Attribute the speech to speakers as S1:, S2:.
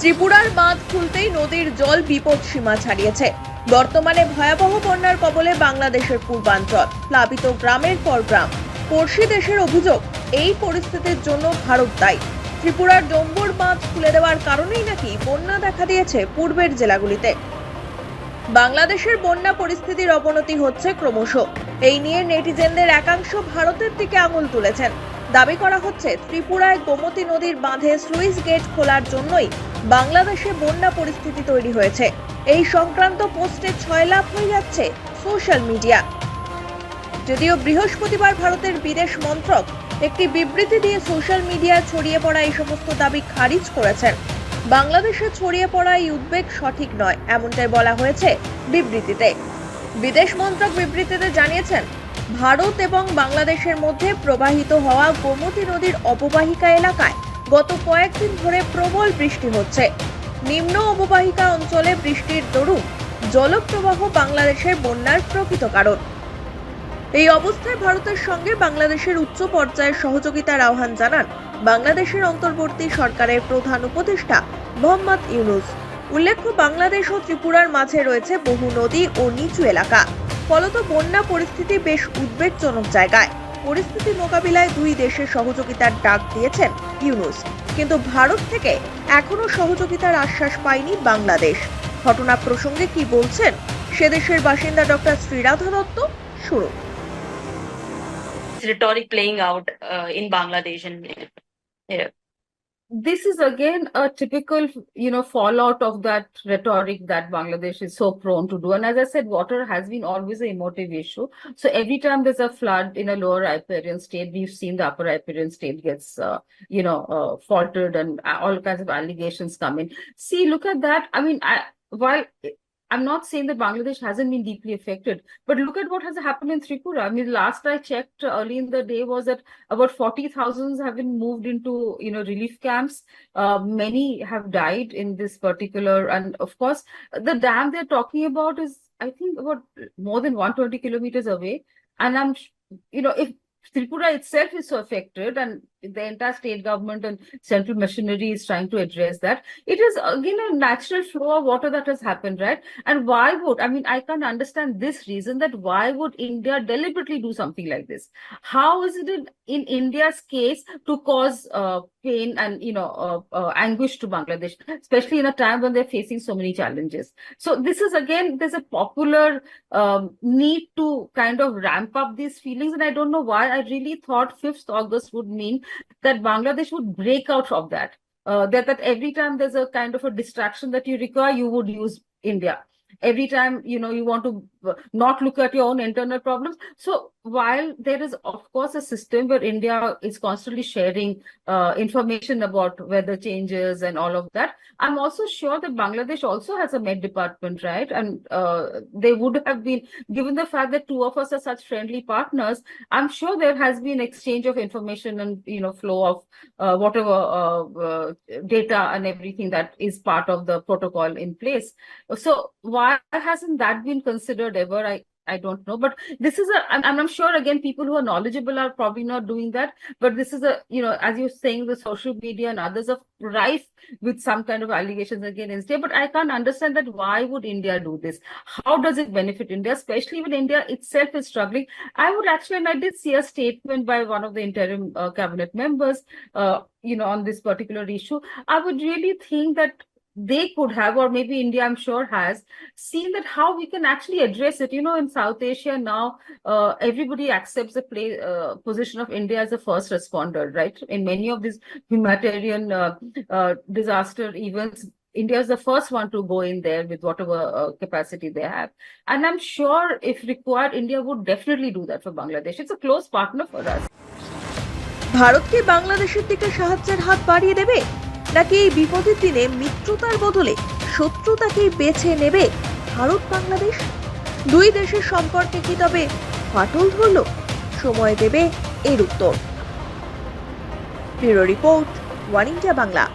S1: ত্রিপুরার বাঁধ খুলতেই নদীর জল বিপদ সীমা ছাড়িয়েছে। বর্তমানে ভয়াবহ বন্যার কবলে বাংলাদেশের পূর্বাঞ্চল, প্লাবিত গ্রামের পর গ্রাম। পড়শি দেশের অভিযোগ, এই পরিস্থিতির জন্য ভারত দায়ী। ত্রিপুরার ডম্বুর বাঁধ খুলে দেওয়ার কারণেই নাকি বন্যা দেখা দিয়েছে পূর্বের জেলাগুলিতে। বাংলাদেশের বন্যা পরিস্থিতির অবনতি হচ্ছে ক্রমশ। এই নিয়ে নেটিজেনদের একাংশ ভারতের দিকে আঙুল তুলেছেন। দাবি করা হচ্ছে, ত্রিপুরায় গোমতী নদীর বাঁধে সুইস গেট খোলার জন্যই বাংলাদেশে বন্যা পরিস্থিতি তৈরি হয়েছে। এই সংক্রান্ত পোস্টে ছয় লাভ হয়ে যাচ্ছে সোশ্যাল মিডিয়া। যদিও বৃহস্পতিবার ভারতের বিদেশ মন্ত্রক একটি বিবৃতি দিয়ে সোশ্যাল মিডিয়ায় ছড়িয়ে পড়া এই সমস্ত দাবি খারিজ করেছেন। বাংলাদেশে ছড়িয়ে পড়া এই উদ্বেগ সঠিক নয়, এমনটাই বলা হয়েছে বিবৃতিতে। বিদেশ মন্ত্রক বিবৃতিতে জানিয়েছেন, ভারত এবং বাংলাদেশের মধ্যে প্রবাহিত হওয়া গোমতী নদীর অববাহিকা এলাকায় গত কয়েকদিন ধরে প্রবল বৃষ্টি হচ্ছে। নিম্ন অববাহিকা অঞ্চলে বৃষ্টির দরুন জলপ্রবাহ বাংলাদেশের বন্যার প্রকৃত কারণ। এই অবস্থায় ভারতের সঙ্গে বাংলাদেশের উচ্চ পর্যায়ের সহযোগিতার আহ্বান জানান বাংলাদেশের অন্তর্বর্তী সরকারের প্রধান উপদেষ্টা মোহাম্মদ ইউনুস। উল্লেখ্য বাংলাদেশ ও ত্রিপুরার মাঝে রয়েছে বহু নদী ও নিচু এলাকা। ফলত বন্যা পরিস্থিতি বেশ উদ্বেগজনক জায়গায়। পরিস্থিতি মোকাবিলায় দুই দেশের সহযোগিতার ডাক দিয়েছেন ইউনুস। কিন্তু ভারত থেকে এখনও সহযোগিতার আশ্বাস পায়নি বাংলাদেশ। ঘটনা প্রসঙ্গে কি বলছেন সে দেশের বাসিন্দা ডক্টর শ্রীরাধা দত্ত? শুরু
S2: rhetoric playing out uh, in Bangladesh and yeah.
S3: This is again a typical, you know, fallout of that rhetoric that Bangladesh is so prone to do. And as I said, water has been always an emotive issue. So every time there's a flood in a lower riparian state, we've seen the upper riparian state gets, uh, you know, uh, faltered and all kinds of allegations come in. See, look at that. I mean, I, while I'm not saying that Bangladesh hasn't been deeply affected, but look at what has happened in Tripura. I mean, last I checked early in the day was that about 40,000 have been moved into, you know, relief camps. Uh, many have died in this particular, and of course, the dam they're talking about is, I think, about more than 120 kilometers away. And I'm, you know, if Tripura itself is so affected and the entire state government and central machinery is trying to address that. It is again a natural flow of water that has happened, right? And why would, I mean, I can't understand this reason that why would India deliberately do something like this? How is it in, in India's case to cause uh, pain and, you know, uh, uh, anguish to Bangladesh, especially in a time when they're facing so many challenges? So this is again, there's a popular um, need to kind of ramp up these feelings. And I don't know why I really thought 5th August would mean that Bangladesh would break out of that. Uh, that that every time there's a kind of a distraction that you require, you would use India. Every time you know you want to uh, not look at your own internal problems. So while there is of course a system where India is constantly sharing uh, information about weather changes and all of that, I'm also sure that Bangladesh also has a Met department, right? And uh, they would have been given the fact that two of us are such friendly partners. I'm sure there has been exchange of information and you know flow of uh, whatever uh, uh, data and everything that is part of the protocol in place. So why hasn't that been considered ever? I I don't know, but this is a, and I'm sure again, people who are knowledgeable are probably not doing that. But this is a, you know, as you're saying, the social media and others are rife with some kind of allegations against India. But I can't understand that why would India do this? How does it benefit India, especially when India itself is struggling? I would actually, and I did see a statement by one of the interim uh, cabinet members, uh, you know, on this particular issue. I would really think that they could have, or maybe India, I'm sure, has seen that how we can actually address it. You know, in South Asia now, uh, everybody accepts the play, uh, position of India as a first responder, right? In many of these humanitarian uh, uh, disaster events, India is the first one to go in there with whatever uh, capacity they have. And I'm sure if required, India would definitely do that for Bangladesh. It's a close partner for us.
S1: Bharat কি বাংলাদেশের দিকে সাহায্যের হাত বাড়িয়ে দেবে নাকি এই বিপদের দিনে মিত্রতার বদলে শত্রুতাকেই বেছে নেবে ভারত বাংলাদেশ? দুই দেশের সম্পর্কে কি তবে ফাটল ধরল? সময় দেবে এর উত্তর। Bureau report, one India Bangla.